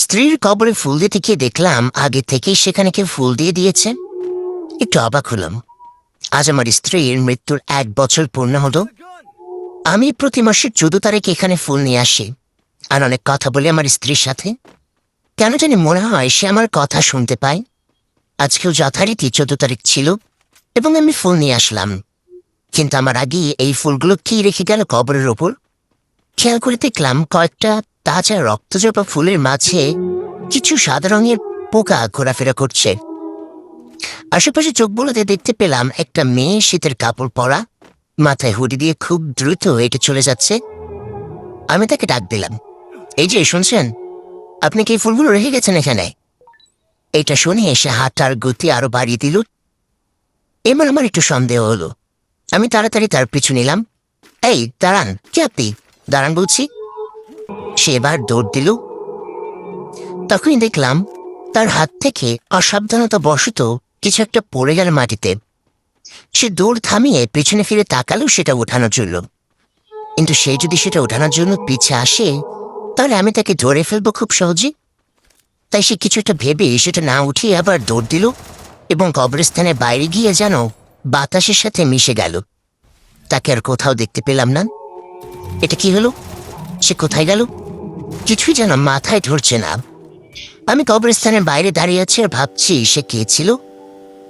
স্ত্রীর কবরে ফুল দিতে গিয়ে দেখলাম, আগে থেকেই সেখানে কেউ ফুল দিয়ে দিয়েছে। একটু অবাক হলাম। আজ আমার স্ত্রীর মৃত্যুর এক বছর পূর্ণ হলো। আমি প্রতি মাসের চোদ্দ তারিখ এখানে ফুল নিয়ে আসি। আর অনেক কথা বলি আমার স্ত্রীর সাথে। কেন জানি মনে হয় সে আমার কথা শুনতে পায়। আজকেও যথারীতি চোদ্দ তারিখ ছিল এবং আমি ফুল নিয়ে আসলাম। কিন্তু আমার আগে এই ফুলগুলো কি রেখে গেল কবরের ওপর? খেয়াল করে দেখলাম কয়েকটা তাজা রক্তজপা ফুলের মাঝে কিছু সাদা রঙের পোকা ঘোরাফেরা করছে। আশেপাশে চোখ বোলাতে দেখতে পেলাম একটা মেয়ে শীতের কাপড় পরা, মাথায় হুডি দিয়ে খুব দ্রুত হেঁটে চলে যাচ্ছে। আমি তাকে ডাক দিলাম, এই যে, শুনছেন? আপনি কি ফুলগুলো রেখে গেছেন এখানে? এটা শুনে এসে হাতটার গতি আরও বাড়িয়ে দিল। এবার আমার একটু সন্দেহ হলো। আমি তাড়াতাড়ি তার পিছু নিলাম। এই, দাঁড়ান, কি আপনি? দাঁড়ান বলছি। সে এবার দৌড় দিল। তখনই দেখলাম তার হাত থেকে অসাবধানতা বশত কিছু একটা পড়ে গেল মাটিতে। সে দৌড় থামিয়ে পেছনে ফিরে তাকালো সেটা ওঠানোর জন্য। কিন্তু সে যদি সেটা ওঠানোর জন্য পিছে আসে, তাহলে আমি তাকে ধরে ফেলব খুব সহজে। তাই সে কিছু একটা ভেবে সেটা না উঠিয়ে আবার দৌড় দিল এবং কবরস্থানের বাইরে গিয়ে যেন বাতাসের সাথে মিশে গেল। তাকে আর কোথাও দেখতে পেলাম না। এটা কি হলো? সে কোথায় গেল? কিছুই যেন মাথায় ধরছে না। আমি কবরস্থানের বাইরে দাঁড়িয়ে আছি আর ভাবছি সে কে ছিল।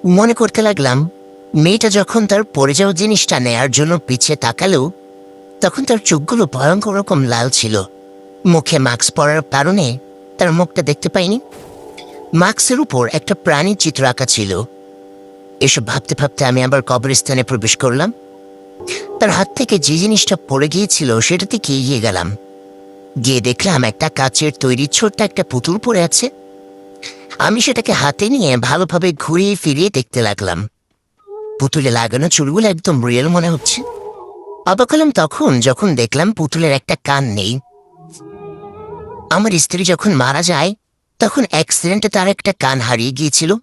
মনে করতে লাগলাম, মেয়েটা যখন তার পড়ে যাওয়া জিনিসটা নেয়ার জন্য পিছিয়ে তাকালো, তখন তার চোখগুলো ভয়ঙ্কর রকম লাল ছিল। মুখে মাস্ক পরার কারণে তার মুখটা দেখতে পাইনি। মাস্কের উপর একটা প্রাণীর চিত্র আঁকা ছিল। এসব ভাবতে ভাবতে আমি আবার কবরস্থানে প্রবেশ করলাম। তার হাত থেকে যে জিনিসটা পড়ে গিয়েছিল সেটা থেকে এগিয়ে গেলাম? গিয়ে দেখলাম একটা কাচের তৈরি ছোট্ট একটা পুতুল পড়ে আছে। আমি সেটাকে হাতে নিয়ে ভালোভাবে ঘুরিয়ে ফিরিয়ে দেখতে লাগলাম। পুতুলে লাগানো চুলগুলো একদম রিয়েল মনে হচ্ছে। অবাক হলাম তখন যখন দেখলাম পুতুলের একটা কান নেই। আমার স্ত্রী যখন মারা যায়, তখন অ্যাক্সিডেন্টে তার একটা কান হারিয়ে গিয়েছিল।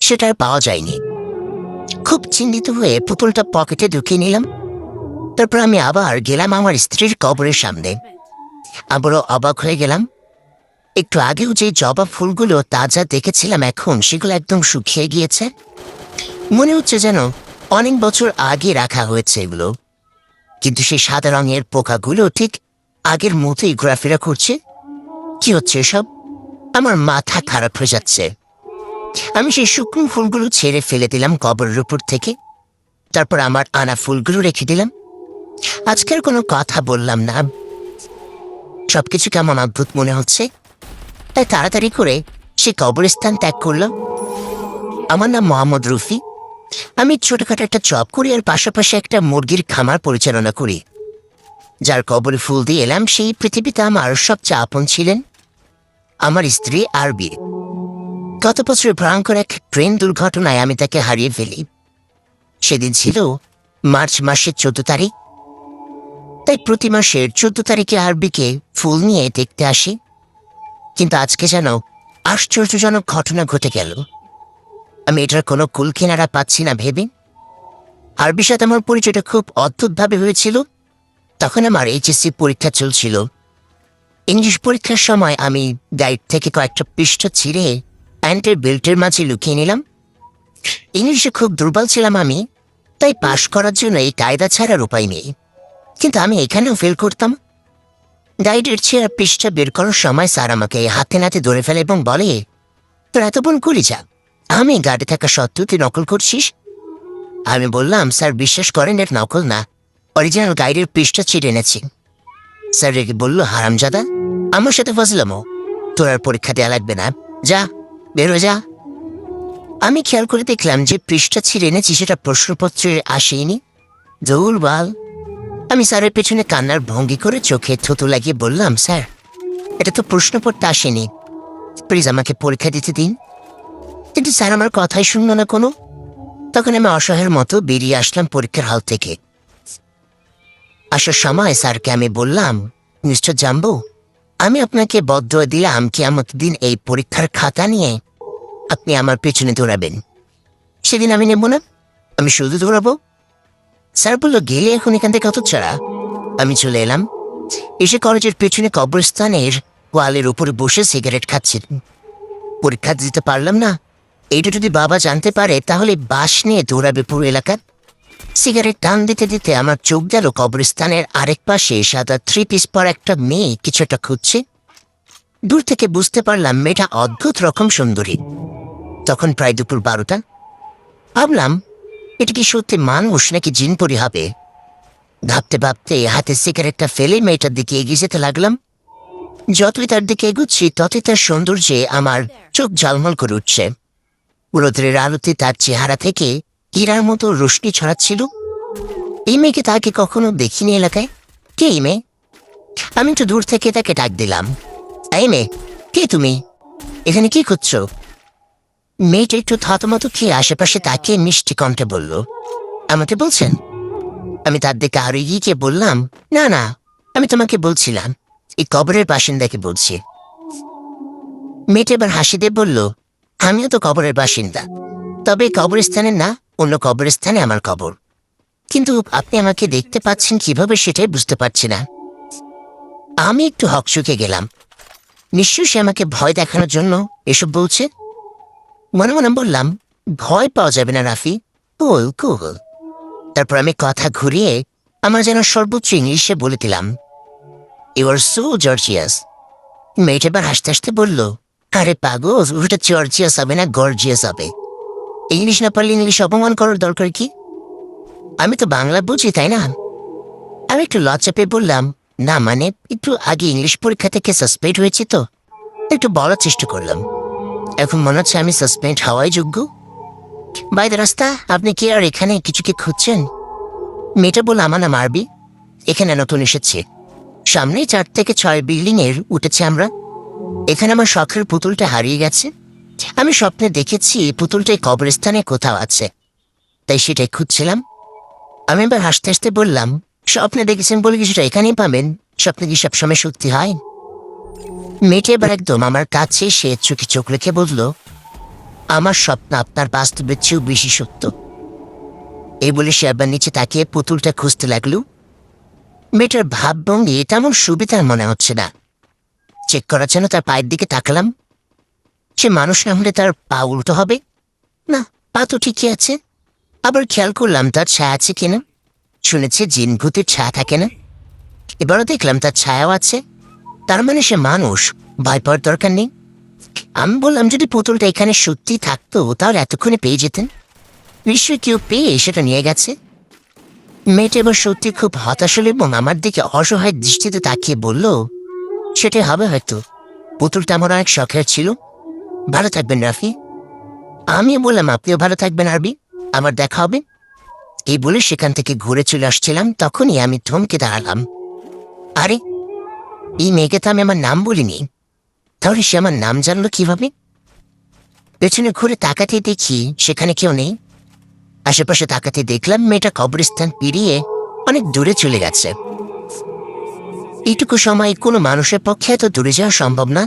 সেটা আর পাওয়া যায়নি। খুব চিন্তিত হয়ে পুতুলটা পকেটে ঢুকিয়ে নিলাম। তারপর আমি আবার গেলাম আমার স্ত্রীর কবরের সামনে। আবারও অবাক হয়ে গেলাম। একটু আগেও যে জবা ফুলগুলো তাজা দেখেছিলাম, এখন সেগুলো একদম শুকিয়ে গিয়েছে। মনে হচ্ছে যেন অনেক বছর আগে রাখা হয়েছে এগুলো। কিন্তু সেই সাদা রঙের পোকাগুলো ঠিক আগের মতোই ঘোরাফেরা করছে। কি হচ্ছে এসব? আমার মাথা খারাপ হয়ে যাচ্ছে। আমি সেই শুকনো ফুলগুলো ছেড়ে ফেলে দিলাম কবরের উপর থেকে। তারপর আমার আনা ফুলগুলো রেখে দিলাম। আজকের কোনো কথা বললাম না। সব সবকিছু কেমন অদ্ভুত মনে হচ্ছে। তাই তাড়াতাড়ি করে সে কবরস্থান ত্যাগ করল আমার নাম মোহাম্মদ রুফি। আমি ছোটখাটো একটা জব করি আর পাশাপাশি একটা মুরগির খামার পরিচালনা করি। যার কবরে ফুল দিয়ে এলাম, সেই পৃথিবীতে আমার সবচেয়ে আপন ছিলেন আমার স্ত্রী আরবি। গত বছর ভয়ঙ্কর এক ট্রেন দুর্ঘটনায় আমি তাকে হারিয়ে ফেলি। সেদিন ছিল মার্চ মাসের চোদ্দ তারিখ। তাই প্রতি মাসের চোদ্দ তারিখে আরবিকে ফুল নিয়ে দেখতে আসি। কিন্তু আজকে যেন আশ্চর্যজনক ঘটনা ঘটে গেল। আমি এটার কোনো কুল কিনারা পাচ্ছি না ভেবে। আরবির সাথে আমার পরিচয়টা খুব অদ্ভুতভাবে হয়েছিল। তখন আমার এইচএসসি পরীক্ষা চলছিল। ইংলিশ পরীক্ষার সময় আমি গাইড থেকে কয়েকটা পৃষ্ঠ ছিঁড়ে প্যান্টের বেল্টের মাঝে লুকিয়ে নিলাম। ইংলিশে খুব দুর্বল ছিলাম আমি, তাই পাশ করার জন্য এই কায়দা ছাড়ার উপায় নেই। কিন্তু আমি এখানেও ফেল করতাম। গাইডের চেয়ার পৃষ্ঠা বের করার সময় স্যার আমাকে হাতে নাতে ধরে ফেলে এবং বলে, তোর এত বোন করি যা। আমি গাড়ি থাকা সত্ত্বেও তুই নকল করছিস? আমি বললাম, স্যার, বিশ্বাস করেন, এর নকল না। অরিজিনাল গাইডের পৃষ্ঠা ছিঁড়ে এনেছি। স্যার রেগে বলল, হারামজাদা, আমার সাথে ফজলামো। তোর আর পরীক্ষা দেওয়া লাগবে না। যা বেরো যা আমি খেয়াল করে দেখলাম যে পৃষ্ঠা ছিঁড়ে এনেছি, সেটা প্রশ্নপত্রে আসেনি দৌড় বাল, আমি স্যারের পেছনে কান্নার ভঙ্গি করে চোখে থুতু লাগিয়ে বললাম, স্যার, এটা তো প্রশ্ন পড়তে আসেনি। প্লিজ আমাকে পরীক্ষা দিতে দিন। কিন্তু স্যার আমার কথাই শুনল না কোনো। তখন আমি অসহায়ের মতো বেরিয়ে আসলাম পরীক্ষার হল থেকে। আসার সময় স্যারকে আমি বললাম মিস্টার জাম্বু আমি আপনাকে বদ্ধ দিলাম কি আমার দিন এই পরীক্ষার খাতা নিয়ে আপনি আমার পেছনে দৌড়াবেন। সেদিন আমি নেব না। আমি শুধু দৌড়াবো। স্যার বলল, গেলে এখন এখান থেকে কত ছাড়া। আমি চলে এলাম। এসে কলেজের পেছনে কবরস্থানের ওয়ালের উপরে বসে সিগারেট খাচ্ছিলেন পরীক্ষা দিতে পারলাম না। এইটা যদি বাবা জানতে পারে, তাহলে বাস নিয়ে দৌড়াবে পুরো এলাকার সিগারেট টান দিতে দিতে আমার চোখ গেল কবরস্থানের আরেক পাশে সাদা থ্রি পিস পর একটা মেয়ে কিছু একটা খুঁজছে। দূর থেকে বুঝতে পারলাম মেয়েটা অদ্ভুত রকম সুন্দরী। তখন প্রায় দুপুর বারোটা। ভাবলাম, এটা কি সত্যি মানুষ নাকি জিন পরি হবে? ভাবতে ভাবতে হাতে সিগারেটটা ফেলে মেয়েটার দিকে এগিয়ে যেতে লাগলাম। যতই তার দিকে এগুচ্ছি, ততই তার সৌন্দর্যে আমার চোখ ঝলমল করে উঠছে। রোদ্রের আলোতে তার চেহারা থেকে হীরার মতো রোশনি ছড়াচ্ছিল। এই মেয়েকে তাকে কখনো দেখিনি এলাকায়? কে এই মেয়ে? আমি একটু দূর থেকে তাকে ডাক দিলাম। এই মেয়ে, কে তুমি? এখানে কি করছ? মেয়েটা একটু থতমতো খেয়ে আশেপাশে তাকে মিষ্টি কণ্ঠে বলল, আমাকে বলছেন? আমি তার দিকে আরও গিয়ে বললাম, না না, আমি তোমাকে বলছিলাম, এই কবরের বাসিন্দাকে বলছি। মেয়েটা এবার হাসি দিয়ে বলল, আমিও তো কবরের বাসিন্দা, তবে কবরস্থানের না অন্য কবরস্থানে আমার কবর। কিন্তু আপনি আমাকে দেখতে পাচ্ছেন কীভাবে সেটাই বুঝতে পারছি না। আমি একটু হকচুকে গেলাম। নিশ্চয়ই সে আমাকে ভয় দেখানোর জন্য এসব বলছে। মনে মনে বললাম, ভয় পাওয়া যাবে না রাফি। কুল কুল তারপর আমি কথা ঘুরিয়ে আমার যেন সর্বোচ্চ ইংলিশে বলে দিলাম ইউ আর সো জর্জিয়াস মেয়েটা এবার হাসতে হাসতে বলল, আরে পাগল, ওটা জর্জিয়াস হবে না গর্জিয়াস হবে? ইংলিশ না পারলে ইংলিশ অপমান করার দরকার কি? আমি তো বাংলা বুঝি, তাই না? আমি একটু লজ্জা পেয়ে বললাম, না মানে একটু আগে ইংলিশ পরীক্ষা থেকে সাসপেন্ড হয়েছি তো? একটু বলার চেষ্টা করলাম। এখন মনে হচ্ছে আমি সাসপেন্ড হওয়াই যোগ্য। বাইরে রাস্তা আপনি কি আর এখানে কিছু কি খুঁজছেন? মেয়েটা বলল, আমার নাম আরবি। এখানে নতুন এসেছে। সামনেই চার থেকে ছয় বিল্ডিং এর উঠেছে আমরা। এখানে আমার শখের পুতুলটা হারিয়ে গেছে। আমি স্বপ্নে দেখেছি পুতুলটাই কবরস্থানে কোথাও আছে। তাই সেটাই খুঁজছিলাম। আমি এবার হাসতে হাসতে বললাম, স্বপ্নে দেখেছেন বলে কিছুটা এখানেই পাবেন? স্বপ্নে কি সবসময় সত্যি হয়? মেয়েটা এবার একদম আমার কাছে সে চোখে চোখ রেখে বলল, আমার স্বপ্ন আপনার বাস্তবের চেয়েও বেশি সত্য। এই বলে সে আবার নিচে তাকিয়ে পুতুলটা খুঁজতে লাগল। মেয়েটার ভাবভঙ্গি তেমন সুবিধার মনে হচ্ছে না। চেক করার জন্য তার পায়ের দিকে তাকালাম। সে মানুষ না হলে তার পা উল্টো হবে? না, পা তো ঠিকই আছে। আবার খেয়াল করলাম তার ছায়া আছে কিনা। শুনেছে জিন ভূতের ছায়া থাকে না। এবারও দেখলাম তার ছায়াও আছে। তার মানে সে মানুষ, ভয় পাওয়ার দরকার নেই। আমি বললাম, যদি পুতুলটা এখানে সত্যি থাকতো, তাহলে এতক্ষণে পেয়ে যেতেন। নিশ্চয়ই কেউ পেয়ে সেটা নিয়ে গেছে। মেয়েটা এবার সত্যি খুব হতাশ হলো এবং আমার দিকে অসহায় দৃষ্টিতে তাকিয়ে বলল, সেটাই হবে হয়তো। পুতুলটা আমার অনেক শখের ছিল। ভালো থাকবেন, রাফি। আমি বললাম, আপনিও ভালো থাকবেন, আরবি। আমার দেখা হবে। এই বলে সেখান থেকে ঘুরে চলে আসছিলাম, তখনই আমি থমকে দাঁড়ালাম। আরে, এই মেয়েকে তো আমি আমার নাম বলিনি। তাহলে সে আমার নাম জানলো কীভাবে? পেছনে ঘুরে তাকাতে দেখি সেখানে কেউ নেই। আশেপাশে তাকাতে দেখলাম মেয়েটা কবরস্থান পেরিয়ে অনেক দূরে চলে গেছে। এইটুকু সময় কোনো মানুষের পক্ষে এত দূরে যাওয়া সম্ভব না।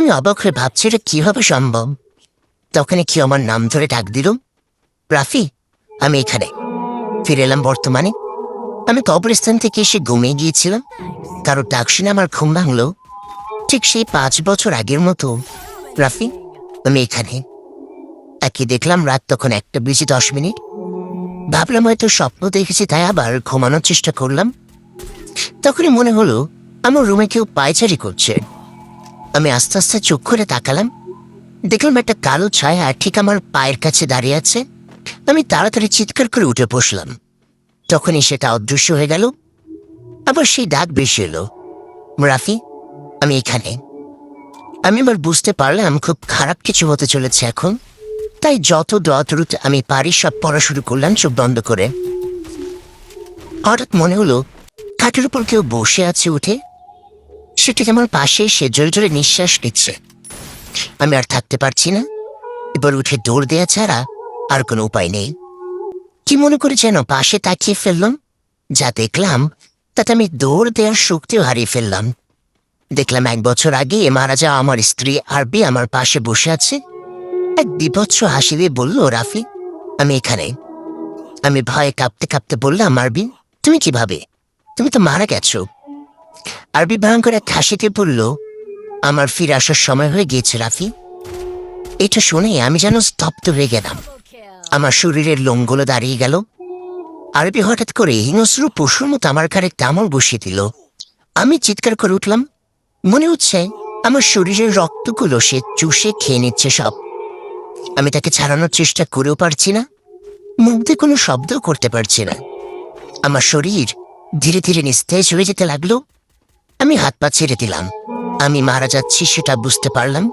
আমি অবাক হয়ে ভাবছি এটা কীভাবে সম্ভব। তখনই কি আমার নাম ধরে ডাক দিল? রাফি, আমি এখানে। ফিরে এলাম বর্তমানে। আমি কবরস্থান থেকে এসে ঘুমিয়ে গিয়েছিলাম। কারও ডাক শুনে আমার ঘুম ভাঙলো। ঠিক সেই পাঁচ বছর আগের মতো। রাফি, আমি এখানে। একই দেখলাম রাত তখন একটা বেশি দশ মিনিট। ভাবলাম হয়তো স্বপ্ন দেখেছি, তাই আবার ঘুমানোর চেষ্টা করলাম। তখনই মনে হলো, আমার রুমে কেউ পায়চারি করছে। আমি আস্তে আস্তে চোখ করে তাকালাম। দেখলাম একটা কালো ছায়া ঠিক আমার পায়ের কাছে দাঁড়িয়ে আছে। আমি তাড়াতাড়ি চিৎকার করে উঠে বসলাম। তখনই সেটা অদৃশ্য হয়ে গেল। আবার সেই ডাক বেশি এলো। রাফি, আমি এখানে। আমি এবার বুঝতে পারলাম খুব খারাপ কিছু হতে চলেছে এখন। তাই যত দ্রুত আমি পারি সব পড়া শুরু করলাম চোখ বন্ধ করে। হঠাৎ মনে হলো, খাটের উপর কেউ বসে আছে উঠে। সেটি আমার পাশে সে জোরে জোরে নিঃশ্বাস নিচ্ছে। আমি আর থাকতে পারছি না। এবার উঠে দৌড় দেয়া ছাড়া আর কোনো উপায় নেই। কি মনে করে যেন পাশে তাকিয়ে ফেললাম? যা দেখলাম, তাতে আমি দৌড় দেওয়ার শক্তিও হারিয়ে ফেললাম। দেখলাম এক বছর আগে মারা যাওয়া আমার স্ত্রী আরবি আমার পাশে বসে আছে। এক বিভৎস হাসি দিয়ে বলল, রাফি, আমি এখানে। আমি ভয়ে কাঁপতে কাঁপতে বললাম, আরবি, তুমি কীভাবে? তুমি তো মারা গেছো। আরবি ভয়ঙ্কর এক হাসিতে বলল, আমার ফিরে আসার সময় হয়ে গিয়েছে, রাফি। এটা শুনে আমি যেন স্তব্ধ হয়ে গেলাম। আমার শরীরের লোমগুলো দাঁড়িয়ে গেল। আরবি হঠাৎ করে হিংস্র পশুর মতো আমার ঘাড়ে কামড় বসিয়ে দিল। আমি চিৎকার করে উঠলাম। মনে হচ্ছে আমার শরীরের রক্তগুলো সে চুষে খেয়ে নিচ্ছে সব। আমি তাকে ছাড়ানোর চেষ্টা করেও পারছি না। মুখ দিয়ে কোনো শব্দও করতে পারছি না। আমার শরীর ধীরে ধীরে নিস্তেজ হয়ে যেতে লাগল। আমি হাত পা ছেড়ে দিলাম। আমি মারা যাচ্ছি সেটা বুঝতে পারলাম।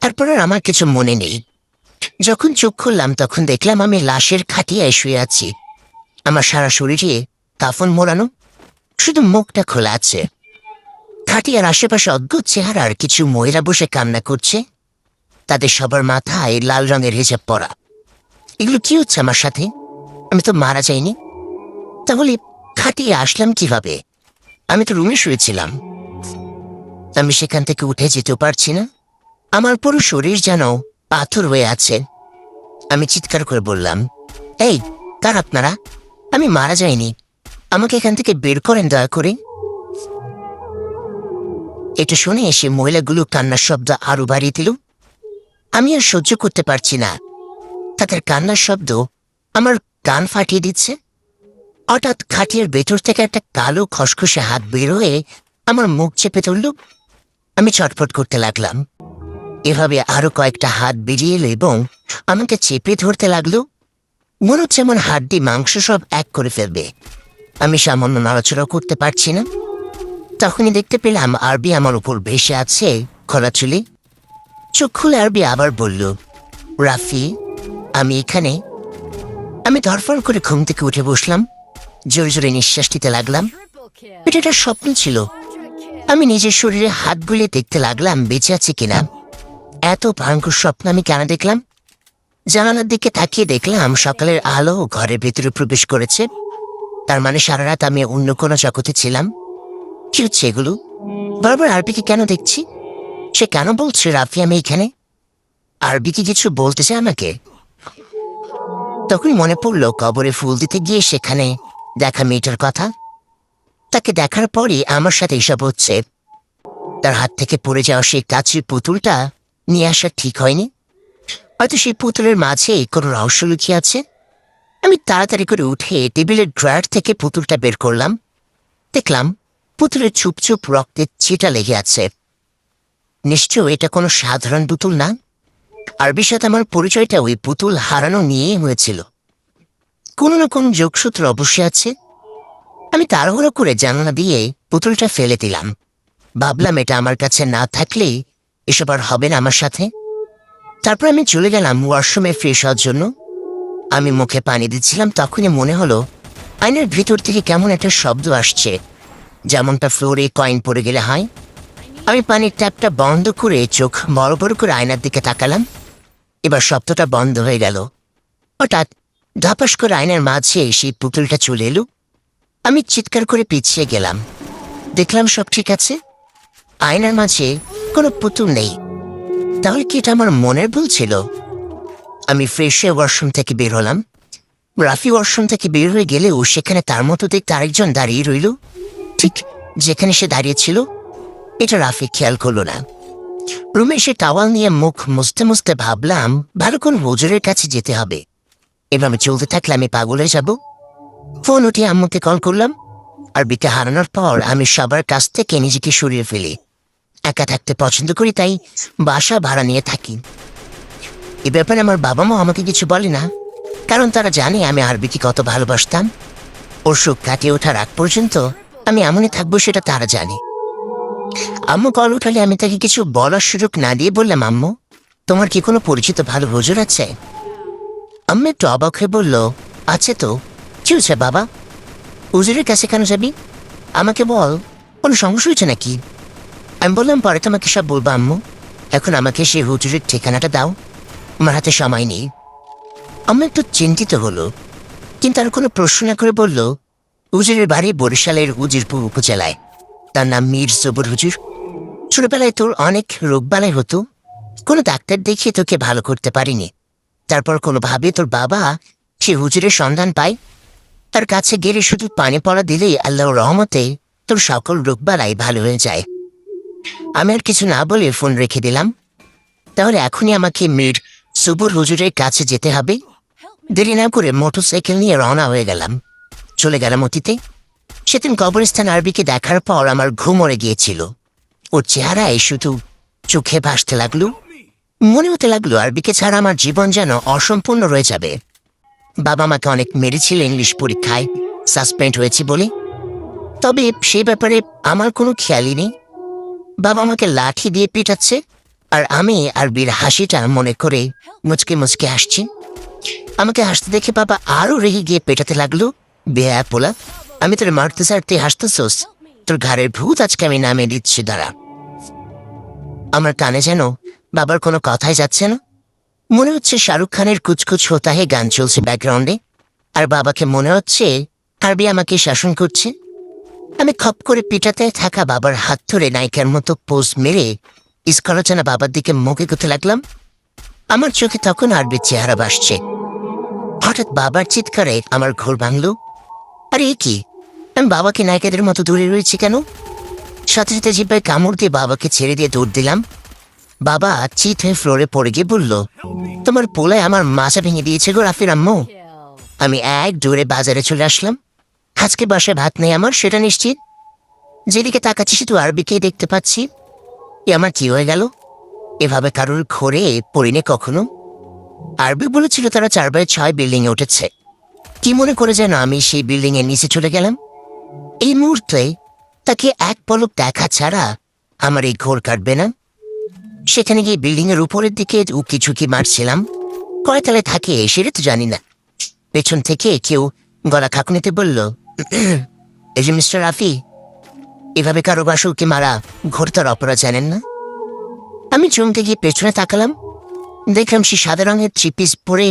তারপর আর আমার কিছু মনে নেই। যখন চোখ খুললাম, তখন দেখলাম আমি লাশের খাটিয়ায় শুয়ে আছি। আমার সারা শরীরে কাফন মোড়ানো, শুধু মুখটা খোলা আছে। খাটিয়ার আশেপাশে অদ্ভুত চেহারার কিছু মহিলা বসে কান্না করছে। তাদের সবার মাথায় লাল রঙের হিজাব পরা। এগুলো কি হচ্ছে আমার সাথে? আমি তো মারা যাইনি। তাহলে খাটিয়ে আসলাম কীভাবে? আমি তো রুমে শুয়েছিলাম। আমি সেখান থেকে উঠে যেতেও পারছি না। আমার পুরো শরীর যেন পাথর হয়ে আছে। আমি চিৎকার করে বললাম, এই, কার আপনারা? আমি মারা যাইনি। আমাকে এখান থেকে বের করেন দয়া করে। এটা শুনে এসে মহিলাগুলো কান্নার শব্দ আরও বাড়িয়ে দিল। আমি আর সহ্য করতে পারছি না। তাদের কান্নার শব্দ আমার কান ফাটিয়ে দিচ্ছে। হঠাৎ খাটিয়ার ভেতর থেকে একটা কালো খসখসে হাত বের হয়ে আমার মুখ চেপে ধরল। আমি ছটফট করতে লাগলাম। এভাবে আরও কয়েকটা হাত বেরিয়ে এলো এবং আমাকে চেপে ধরতে লাগল। মনে হচ্ছে আমার হাড্ডি, মাংস সব এক করে ফেলবে। আমি সামান্য নড়াচড়া করতে পারছি না। তখনই দেখতে পেলাম আরবি আমার উপর ভেসে আছে খোলা চুলি। চোখ খুলে আরবি আবার বলল, রাফি, আমি এখানে। আমি ধরফর করে ঘুম থেকে উঠে বসলাম। জোরে জোরে নিঃশ্বাস নিতে লাগলাম। এটা একটা স্বপ্ন ছিল। আমি নিজের শরীরে হাত বুলিয়ে দেখতে লাগলাম, বেঁচে আছি কিনা। এত ভয়ঙ্কর স্বপ্ন আমি কেন দেখলাম? জানালার দিকে তাকিয়ে দেখলাম, সকালের আলো ঘরের ভেতরে প্রবেশ করেছে। তার মানে সারা রাত আমি অন্য কোনো জগতে ছিলাম। কি হচ্ছে এগুলো? বারবার আরবিকে কেন দেখছি? সে কেন বলছে রাফি আমি এখানে? আরবি কি কিছু বলতেছে আমাকে? তখনই মনে পড়ল, কবরে ফুল দিতে গিয়ে সেখানে দেখা মেয়েটার কথা? তাকে দেখার পরই আমার সাথে এসব হচ্ছে। তার হাত থেকে পড়ে যাওয়া সেই কাছের পুতুলটা নিয়ে আসা ঠিক হয়নি। হয়তো সেই পুতুলের মাঝে কোনো রহস্য লুকিয়ে আছে। আমি তাড়াতাড়ি করে উঠে টেবিলের ড্রয়ার থেকে পুতুলটা বের করলাম। দেখলাম পুতুলের চুপ চুপ রক্তের চিটা লেগে আছে। নিশ্চয় এটা কোনো সাধারণ পুতুল না? আর সাথে আমার পরিচয়টা ওই পুতুল হারানো নিয়েই হয়েছিল। কোনো না কোনো যোগসূত্র অবশ্যই আছে। আমি তাড়াহুড়ো করে জানালা দিয়ে পুতুলটা ফেলে দিলাম। ভাবলাম এটা আমার কাছে না থাকলেই এসব আর হবে না আমার সাথে। তারপর আমি চলে গেলাম ওয়াশরুমে ফ্রেশ হওয়ার জন্য। আমি মুখে পানি দিচ্ছিলাম, তখনই মনে হলো আয়নার ভিতর থেকে কেমন একটা শব্দ আসছে, যেমনটা ফ্লোরে কয়েন পড়ে গেলে হয়। আমি পানির ট্যাপটা বন্ধ করে চোখ বড় বড় করে আয়নার দিকে তাকালাম। এবার শব্দটা বন্ধ হয়ে গেল। হঠাৎ ধাপাস করে আয়নার মাঝে সেই পুতুলটা চলে এলো। আমি চিৎকার করে পিছিয়ে গেলাম। দেখলাম সব ঠিক আছে। আয়নার মাঝে কোনো পুতুল নেই। তাহলে কি এটা আমার মনের ভুল ছিল? আমি ফ্রেশ হয়ে ওয়াশরুম থেকে বের হলাম। রাফি ওয়াশরুম থেকে বের হয়ে গেলেও সেখানে তার মতো দেখতে আরেকজন দাঁড়িয়ে রইল। ঠিক যেখানে সে দাঁড়িয়েছিল এটা রাফি খেয়াল করল না। রুমে এসে টাওয়াল নিয়ে মুখ মুছতে মুছতে ভাবলাম, ভালো কোন হুজুরের কাছে যেতে হবে। আমি চলতে থাকলে আমি পাগলে যাব। ফোন উঠিয়ে আম্মুকে কল করলাম। আর বিকে হারানোর পর আমি সবার কাছ থেকে নিজেকে সরিয়ে ফেলি। একা থাকতে পছন্দ করি, তাই বাসা ভাড়া নিয়ে থাকি। এ ব্যাপারে আমার বাবা মা আমাকে কিছু বলে না। কারণ তারা জানে আমি আরবিকে কত ভালোবাসতাম। ওর সুখ কাটিয়ে ওঠার আগ পর্যন্ত আমি এমনই থাকব সেটা তারা জানে। আম্মু কল উঠালে আমি তাকে কিছু বলার সুযোগ না দিয়ে বললাম, আম্মু, তোমার কি কোনো পরিচিত ভালো হুজুর আছে? আম্মু একটু অবাক হয়ে বলল, আছে তো। কি হয়েছে বাবা? হুজুরের কাছে কেন যাবি? আমাকে বল, কোনো সমস্যা হয়েছে নাকি? আমি বললাম, পরে তোমাকে সব বলব, আম্মু। এখন আমাকে সেই হুজুরের ঠিকানাটা দাও। আমার হাতে সময় নেই। আমি একটু চিন্তিত হলো, কিন্তু আর কোনো প্রশ্ন না করে বলল, হুজুরের বাড়ি বরিশালের উজিরপুর উপজেলায়। তার নাম মীর জবর হুজুর। ছোটবেলায় তোর অনেক রোগবালাই হতো। কোনো ডাক্তার দেখিয়ে তোকে ভালো করতে পারিনি। তারপর কোনোভাবে তোর বাবা সে হুজুরের সন্ধান পায়। তার কাছে গেলে শুধু পানি পড়া দিলেই আল্লাহর রহমতে তোর সকল রোগবালাই ভালো হয়ে যায়। আমি আর কিছু না বলে ফোন রেখে দিলাম। তাহলে এখনই আমাকে মির সুবুর হুজুরের কাছে যেতে হবে। দেরি না করে মোটরসাইকেল নিয়ে রওনা হয়ে গেলাম। চলে গেলাম অতীতে। সেদিন কবরস্থান আরবিকে দেখার পর আমার ঘুম মরে গিয়েছিল। ওর চেহারায় শুধু চোখে ভাসতে লাগল। মনে হতে লাগল আরবিকে ছাড়া আমার জীবন যেন অসম্পূর্ণ রয়ে যাবে। বাবা আমাকে অনেক মেরেছিল ইংলিশ পরীক্ষায়, সাসপেন্ড হয়েছে বলে। তবে সে ব্যাপারে আমার কোনো খেয়ালই নেই। বাবা আমাকে লাঠি দিয়ে পিটাচ্ছে, আর আমি আরবির হাসিটা মনে করে মুচকে মুচকে হাসছি। আমাকে হাসতে দেখে বাবা আরও রেগে গিয়ে পেটাতে লাগল, বেয়া পোলা, আমি তোর মারতে সারতে হাসতেছোস তোর ঘরের ভূত আজকে আমি নামে দিচ্ছি, দাঁড়া। আমার কানে যেন বাবার কোনো কথাই যাচ্ছে না। মনে হচ্ছে শাহরুখ খানের কুচকুচ হোতাহে গান চলছে ব্যাকগ্রাউন্ডে আর বাবাকে মনে হচ্ছে আরবি আমাকে শাসন করছে। আমি খপ করে পিটাতে থাকা বাবার হাত ধরে নায়িকার মতো পোজ মেরে ইস্কলচনা বাবার দিকে মুখে করতে লাগলাম। আমার চোখে তখন আরবির চেহারা বাসছে হঠাৎ বাবার চিৎকারে আমার ঘোর ভাঙল। আরে কি? আমি বাবাকে নায়িকাদের মতো দূরে রয়েছি কেন? সাথে সাথে জিব্বায় কামড় দিয়ে বাবাকে ছেড়ে দিয়ে দৌড় দিলাম। বাবা চিত হয়ে ফ্লোরে পড়ে গিয়ে বলল, তোমার পোলায় আমার মাছা ভেঙে দিয়েছে গো রাফির আম্মু। আমি এক দূরে বাজারে চলে আসলাম। আজকে বাসায় ভাত নেই আমার, সেটা নিশ্চিত। যেদিকে তাকাচ্ছি সে শুধু আরবিকেই দেখতে পাচ্ছি। এ আমার কি হয়ে গেল? এভাবে কারোর ঘরে পড়িনি কখনো? আরবি বলেছিল তারা চার বাই ছয় বিল্ডিং এ উঠেছে। কি মনে করে যেন আমি সেই বিল্ডিং এর নিচে চলে গেলাম? এই মুহূর্তে তাকে এক পলক দেখা ছাড়া আমার এই ঘোর কাটবে না। সেখানে গিয়ে বিল্ডিং এর উপরের দিকে উকি ঝুঁকি মারছিলাম? কয়তালে থাকে সেটা তো জানি না। পেছন থেকে কেউ গলা খাকুনিতে বলল, এই যে মিস্টার রাফি, এভাবে কারও বাসুকে মারা ঘোরতার অপরাধ জানেন না? আমি চমকে গিয়ে পেছনে তাকালাম। দেখলাম সে সাদা রঙের থ্রি পিস পরে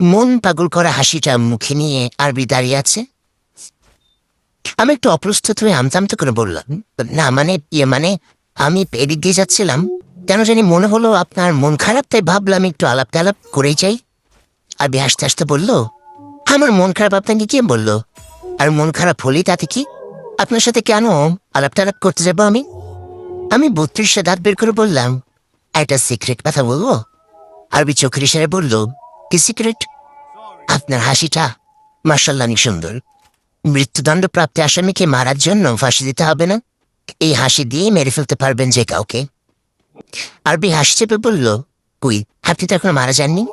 মন পাগল করা হাসিটা মুখে নিয়ে আরবি দাঁড়িয়ে আছে। আমি একটু অপ্রস্তুত হয়ে আমতামতো করে বললাম, না মানে ইয়ে মানে আমি এদিক দিয়ে যাচ্ছিলাম। কেন জানি মনে হলো আপনার মন খারাপ, তাই ভাবলাম একটু আলাপ টালাপ করেই যাই। আরবি হাসতে হাসতে বলল, আমার মন খারাপ আপনাকে কে বলল, আর মন খারাপ হলেই তাতে কি? আপনার সাথে কেন আলাপ টালাপ করতে যাব আমি? আমি বত্রিশে দাঁত বের করে বললাম, একটা সিক্রেট কথা বলব? আরবি চোখের ইশারে বলল, কি সিক্রেট? আপনার হাসিটা মার্শাল্লাহ অনেক সুন্দর। মৃত্যুদণ্ড প্রাপ্তি আসামিকে মারার জন্য ফাঁসি দিতে হবে না। এই হাসি দিয়ে মেরে ফেলতে পারবেন যে কাউকে। আরবি হাসি চেপে বলল, কুই, আপনি তো এখনও মারা যাননি?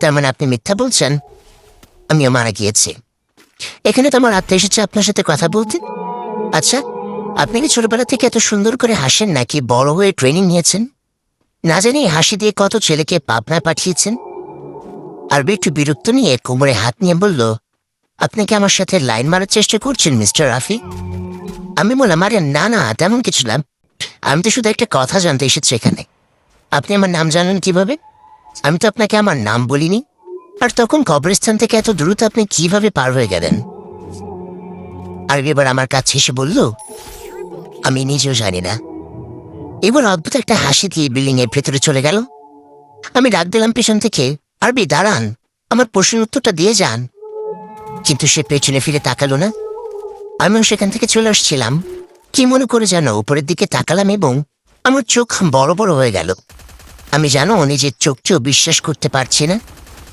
তার মানে আপনি মিথ্যা বলছেন? আমিও মারা গিয়েছি। এখানে তো আমার আত্মা এসেছে আপনার সাথে কথা বলতে? আচ্ছা আপনি কি ছোটবেলা থেকে এত সুন্দর করে হাসেন নাকি বড় হয়ে ট্রেনিং নিয়েছেন? না জানি হাসি দিয়ে কত ছেলেকে পাবনায় পাঠিয়েছেন? আরবি একটু বিরক্ত নিয়ে কোমরে হাত নিয়ে বলল, আপনি কি আমার সাথে লাইন মারার চেষ্টা করছেন, মিস্টার রাফি? আমি বললাম আরে না না তেমন কিছু না। আমি তো শুধু একটা কথা জানতে এসেছি এখানে। আপনি আমার নাম জানেন কীভাবে? আমি তো আপনাকে আমার নাম বলিনি। আর তখন কবরস্থান থেকে এত দ্রুত আপনি কীভাবে পার হয়ে গেলেন? আর এবার আমার কাছে এসে বলল, আমি নিজেও জানি না। এবার অদ্ভুত একটা হাসি দিয়ে বিল্ডিং এর ভেতরে চলে গেল। আমি ডাক দিলাম পেছন থেকে, আরবি, দাঁড়ান। আমার প্রশ্নের উত্তরটা দিয়ে যান। কিন্তু সে পেছনে ফিরে তাকালো না। আমিও সেখান থেকে চলে আসছিলাম। কি মনে করে যেন উপরের দিকে তাকালাম এবং আমার চোখ বড় বড় হয়ে গেল। আমি জানো নিজের চোখকেও বিশ্বাস করতে পারছি না।